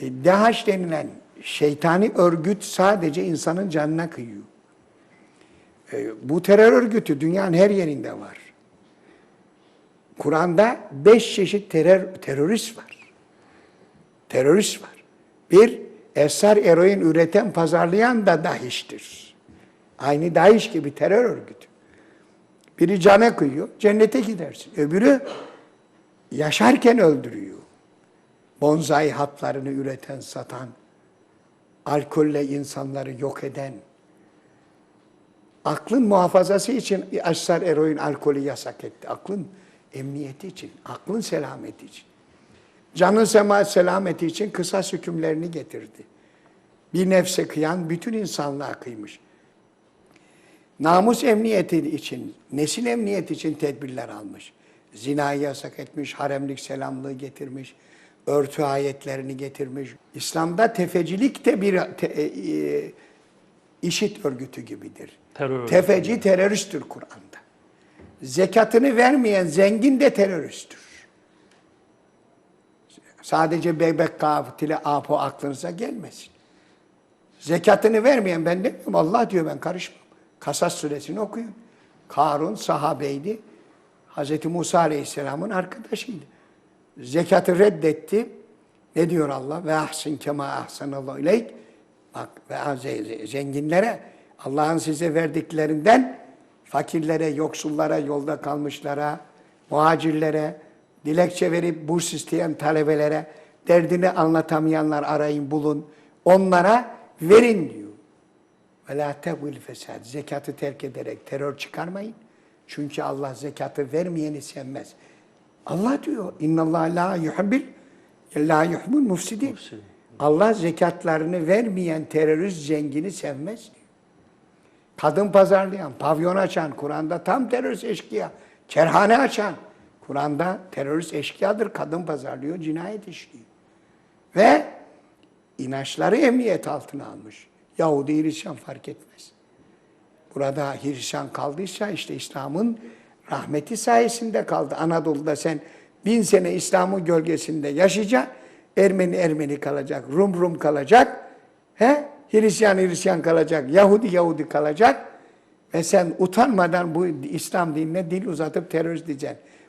E, DAEŞ denilen şeytani örgüt sadece insanın canına kıyıyor. E, bu terör örgütü dünyanın her yerinde var. Kur'an'da beş çeşit terör, terörist var. Terörist var. Bir, esrar eroin üreten, pazarlayan da DAEŞ'tir. Aynı DAEŞ gibi terör örgütü. Biri cana kıyıyor, cennete gidersin. Öbürü yaşarken öldürüyor. Bonzai haplarını üreten, satan, alkolle insanları yok eden, aklın muhafazası için esrar eroin alkolü yasak etti. Aklın emniyeti için, aklın selameti için. Canın sema selameti için kısas hükümlerini getirdi. Bir nefse kıyan bütün insanlığa kıymış. Namus emniyeti için, nesil emniyeti için tedbirler almış. Zinayı yasak etmiş, haremlik selamlığı getirmiş, örtü ayetlerini getirmiş. İslam'da tefecilik de bir te, e, e, işit örgütü gibidir. Terör. Tefeci teröristtir Kur'an'da. Zekatını vermeyen zengin de teröristtir. Sadece bebek katili apo aklınıza gelmesin. Zekatını vermeyen ben demiyorum. Allah diyor ben karışmam. Kasas suresini okuyun. Karun sahabeydi. Hz. Musa Aleyhisselam'ın arkadaşıydı. Zekatı reddetti. Ne diyor Allah? Ve ahsin kema ahsanallahu ileyk. Bak ve zenginlere Allah'ın size verdiklerinden fakirlere, yoksullara, yolda kalmışlara, muhacirlere, dilekçe verip burs isteyen talebelere, derdini anlatamayanlar arayın bulun. Onlara verin diyor. Ve la tebul fesad. Zekatı terk ederek terör çıkarmayın. Çünkü Allah zekatı vermeyeni sevmez. Allah diyor. İnna Allah la yuhibbil la yuhibbul mufsidin. Allah zekatlarını vermeyen terörist zengini sevmez diyor. Kadın pazarlayan, pavyon açan, Kur'an'da tam terörist eşkıya. Kerhane açan, Kur'an'da terörist eşkıyadır. Kadın pazarlıyor, cinayet işliyor. Ve inançları emniyet altına almış. Yahudi, Hristiyan fark etmez. Burada Hristiyan kaldıysa işte İslam'ın rahmeti sayesinde kaldı. Anadolu'da sen bin sene İslam'ın gölgesinde yaşayacaksın. Ermeni Ermeni kalacak, Rum Rum kalacak. He? Hristiyan Hristiyan kalacak, Yahudi Yahudi kalacak. Ve sen utanmadan bu İslam dinine dil uzatıp terörist diyeceksin.